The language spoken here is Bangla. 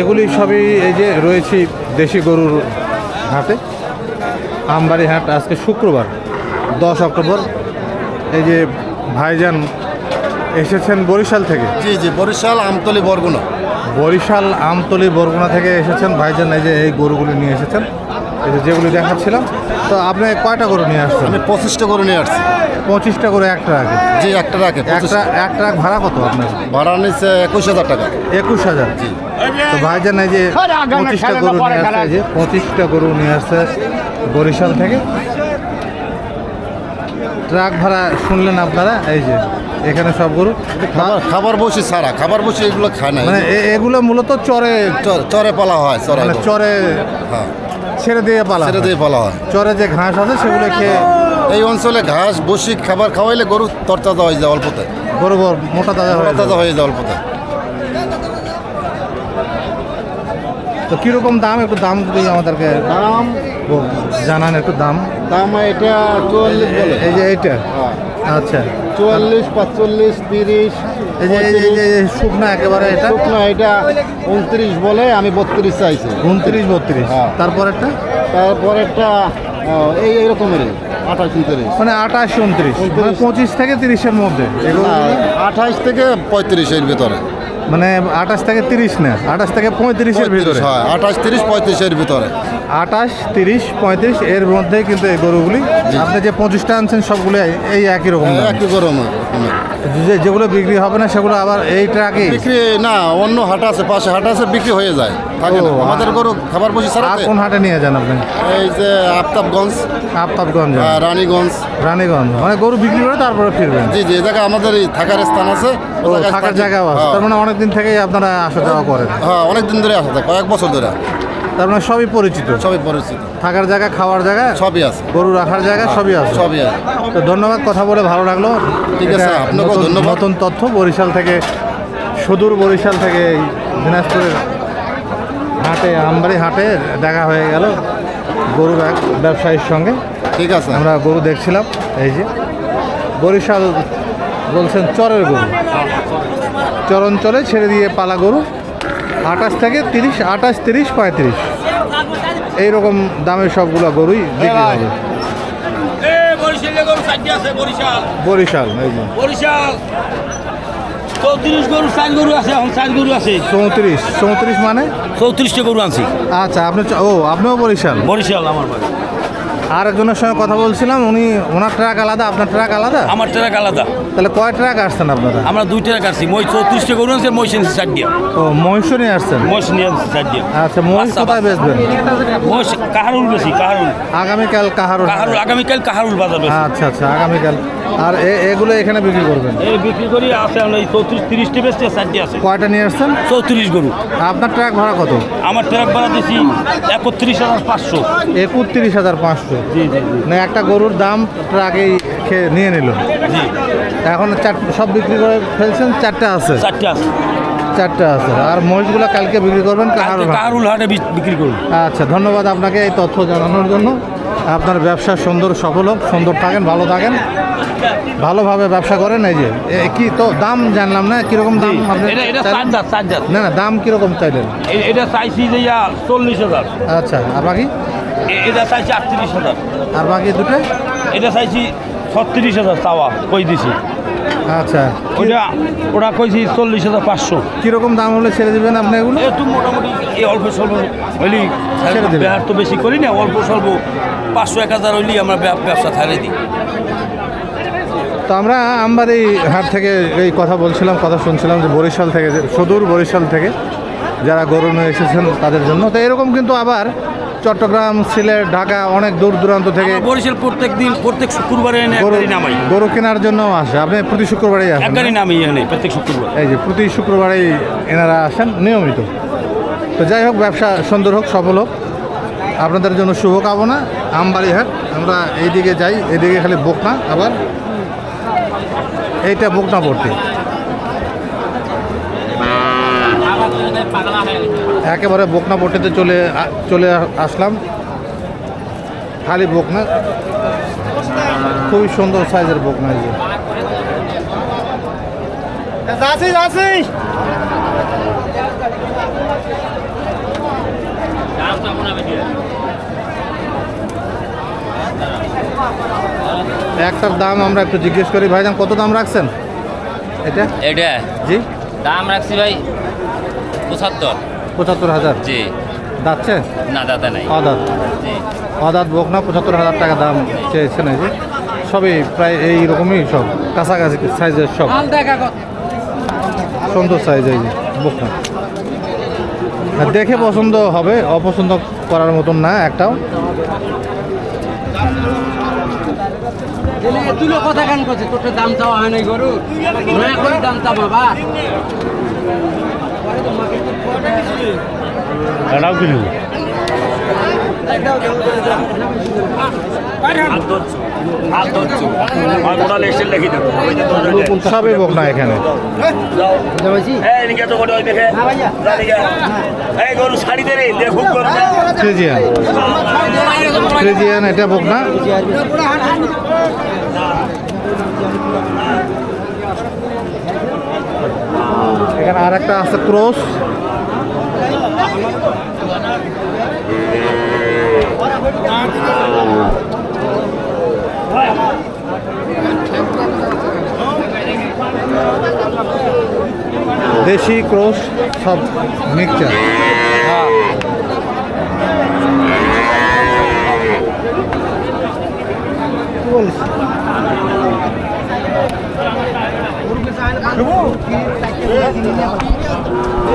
এগুলি সবই এই যে রয়েছে দেশি গরুর হাটে। আমবাড়ি হাট আজকে শুক্রবার দশ অক্টোবর। এই যে ভাইজান এসেছেন বরিশাল থেকে। জি জি বরিশাল আমতলি বরগুনা। বরিশাল আমতলি বরগুনা থেকে এসেছেন ভাইজান এই যে এই গরুগুলি নিয়ে এসেছেন। এই যে যেগুলি দেখাচ্ছিলাম তো আপনি কয়টা গরু নিয়ে আসছেন? আমি পঁচিশটা করে নিয়ে আসছি। পঁচিশটা করে একটা রাখে জি একটা রাখে একটা এক ট্রাক ভাড়া কত আপনার? ভাড়া নিচ্ছে একুশ হাজার টাকা। একুশ হাজার। জি। তো ভাইজান এই যে পঁচিশটা গরু নিয়ে আসছে যে পঁচিশটা গরু নিয়ে আসছে বরিশাল থেকে। ট্রাক ভাড়া শুনলেন আপনারা? এই যে এখানে সব গরু। খাবার খাবার বসি ছাড়া খাবার বসি এগুলো খায় না। মানে এ- এগুলো মূলত চরে চরে পালা হয় চরে মানে চরে হ্যাঁ। ছেড়ে দিয়ে পালা ছেড়ে দিয়ে পালা হয়। চরে যে ঘাস আছে সেগুলো খেয়ে এই অঞ্চলে ঘাস বসি খাবার খাওয়াইলে গরু তরতাজা হয়ে যায় অল্পতে। গরু বড় মোটা তাজা হয়ে তরতাজা যায়। হয়ে যায় অল্পতে। তো কীরকম দাম? একটু দাম যদি আমাদেরকে দাম? জানান একটু দাম। দাম এটা এই যে এইটা? আচ্ছা। চুয়াল্লিশ পাঁচচল্লিশ তিরিশ শুকনা একেবারে এটা? শুকনা এটা উনত্রিশ বলে আমি বত্রিশ চাইছি। উনত্রিশ বত্রিশ। হ্যাঁ। তারপরেরটা? তারপর একটা এই এইরকমেরই আঠাশ উনত্রিশ। মানে আঠাশ উনত্রিশ। মানে পঁচিশ থেকে তিরিশের মধ্যে। আঠাশ থেকে পঁয়ত্রিশের ভিতরে। মানে আঠাশ থেকে তিরিশ না আঠাশ থেকে পঁয়ত্রিশের ভিতরে। হয় আঠাশ তিরিশ পঁয়ত্রিশের ভিতরে। আঠাশ তিরিশ পঁয়ত্রিশ এর মধ্যে কিন্তু এই গরুগুলি আপনি যে পঁচিশটা আনছেন সবগুলো এই একই রকম। একই গরম যে যেগুলো বিক্রি হবে না সেগুলো আবার এই ট্রাকে? বিক্রি না অন্য হাট আছে পাশে হাট আছে বিক্রি হয়ে যায়। থাকে না। আমাদের গরু খাবার বসে আর কোন হাটে নিয়ে যান আপনি? এই যে আফতাবগঞ্জ। আফতাবগঞ্জ। আহ, রানীগঞ্জ। রানীগঞ্জ। মানে গরু বিক্রি করে তারপরে ফিরবেন? জি জি জায়গায় আমাদের এই থাকার স্থান আছে। থাকার থাকি। জায়গাও আছে। হ্যাঁ, তার মানে অনেক দিন থেকেই আপনারা আসা যাওয়া করেন? হ্যাঁ অনেক দিন ধরে আসা কয়েক বছর ধরে। তার মানে সবই পরিচিত? সবই পরিচিত। থাকার জায়গা খাওয়ার জায়গা সবই আছে। গরু রাখার জায়গা সবই আছে। সবই আছে। তো ধন্যবাদ কথা বলে ভালো লাগল। ঠিক আছে, আপনাকেও নতুন- ধন্যবাদ। নতুন তথ্য বরিশাল থেকে সুদূর বরিশাল থেকে এই দিনাজপুরের হাটে আমবাড়ি হাটে দেখা হয়ে গেল গরু ব্যবসায়ীর সঙ্গে। ঠিক আছে। আমরা গরু দেখছিলাম এই যে। বরিশাল বলছেন চরের গরু। চরঞ্চলে ছেড়ে দিয়ে পালা গরু। আঠাশ থেকে তিরিশ আঠাশ তিরিশ পঁয়ত্রিশ। এইরকম দামের সবগুলো গরুই বিক্রি হবে। বরিশালে চৌত্রিশ গরু চার গরু আছে এখন গরু আছে। চৌত্রিশ চৌত্রিশ মানে? চৌত্রিশটা গরু আনছি। আচ্ছা আপনি ও আপনিও বরিশাল? বরিশাল আমার বাড়ি আর একজনের সঙ্গে কথা বলছিলাম উনি ওনার ট্রাক আলাদা আপনার ট্রাক আলাদা? আমার ট্রাক আলাদা। তাহলে কয় ট্রাক আসছেন আপনারা? আমরা দুই ট্রাক আসছি মই চৌত্রিশটা গরু আনছি মই আনছি চার দিয়া। ও মহিষ নিয়ে আসছেন? মহিষ নিয়ে আনছি চার দিয়া। আচ্ছা মহিষ কোথায়। বেচবেন? মহিষ কাহারুল বেশি কাহারুল। আগামীকাল কাহারুল। কাহারুল আগামীকাল কাহারুল বাজার আচ্ছা আচ্ছা আগামীকাল। আর এ- এগুলো এখানে বিক্রি করবেন? এই বিক্রি করি আছে আমরা এই চৌত্রিশ তিরিশটি বেশি চারটি আছে। কয়টা নিয়ে আসছেন? চৌত্রিশ গরু। আপনার ট্রাক ভাড়া কত? আমার ট্রাক ভাড়া দিয়েছি একত্রিশ হাজার পাঁচশো। একত্রিশ হাজার পাঁচশো। জি মানে একটা গরুর দাম ট্রাকেই খেয়ে নিয়ে নিল। এখন চার সব বিক্রি করে ফেলছেন চারটা আছে। চারটে আছে। চারটা আছে। আর মহিষগুলো কালকে বিক্রি করবেন কাহারুল হাটে। বিক্রি করুন। আচ্ছা ধন্যবাদ আপনাকে এই তথ্য জানানোর জন্য। আপনার ব্যবসা সুন্দর সফল হোক সুন্দর থাকেন ভালো থাকেন। ভালোভাবে ব্যবসা করেন এই যে কি তো দাম জানলাম না কীরকম দাম না না দাম কীরকম চাইলেন? এটা চাইছি যে চল্লিশ হাজার। আচ্ছা আর বাকি? এটা চাইছি আটত্রিশ হাজার। আর বাকি দুটো এটা চাইছি ছত্রিশ হাজার চাওয়া কই দিছি। আচ্ছা। ওটা কইছি চল্লিশ হাজার পাঁচশো। কীরকম দাম হলে ছেড়ে দেবেন আপনি এগুলো? একটু মোটামুটি এই অল্প স্বল্প হইলি ছেড়ে দেবেন। ব্যবহার তো বেশি করি না অল্প স্বল্প পাঁচশো এক হাজার হইলি আমরা ব্যব- ব্যবসা ছাড়ে দিই। তো আমরা আমার এই হাট থেকে এই কথা বলছিলাম কথা শুনছিলাম যে বরিশাল থেকে যে সুদূর বরিশাল থেকে যারা গরু নিয়ে এসেছেন তাদের জন্য। তো এরকম কিন্তু আবার চট্টগ্রাম সিলেট ঢাকা অনেক দূর দূরান্ত থেকে বরিশাল প্রত্যেক দিন প্রত্যেক শুক্রবারে গরু নামাই। গরু কেনার জন্য আসে। আপনি প্রতি শুক্রবারেই এক আসেন গাড়ি নামি এনে প্রত্যেক শুক্রবার। এই যে প্রতি শুক্রবারেই এনারা আসেন নিয়মিত। তো যাই হোক ব্যবসা সুন্দর হোক সফল হোক। আপনাদের জন্য শুভকামনা। আমবাড়ি হাট আমরা এইদিকে যাই এদিকে খালি বোকনা আবার এইটা বোকনা পড়তে একেবারে বকনা পট্টিতে চলে চলে আসলাম। খালি বকনা। খুবই সুন্দর সাইজের বকনা একটার দাম আমরা একটু জিজ্ঞেস করি। ভাইজান কত দাম রাখছেন? এটা? এটা? জি? দাম রাখছি ভাই পঁচাত্তর। পঁচাত্তর হাজার? জি। দাচ্ছে না দাদা নাই। অদাত। জি। অদাত বোক না পঁচাত্তর হাজার টাকা দাম চেয়েছেন এই যে সবই প্রায় এই রকমই সব কাছাকাছি সাইজের সব। সুন্দর সাইজ এই যে বোক না। দেখে পছন্দ হবে অপছন্দ করার মতন না একটাও। তুলো কথা কেন করছে তোর দাম চাওয়া হয় নাই গরু। দাম চাওয়া বা সবই বোক না এখানে এটা বোক না এখানে আর একটা আছে ক্রোস। দেশি ক্রোস সব মিক্সচার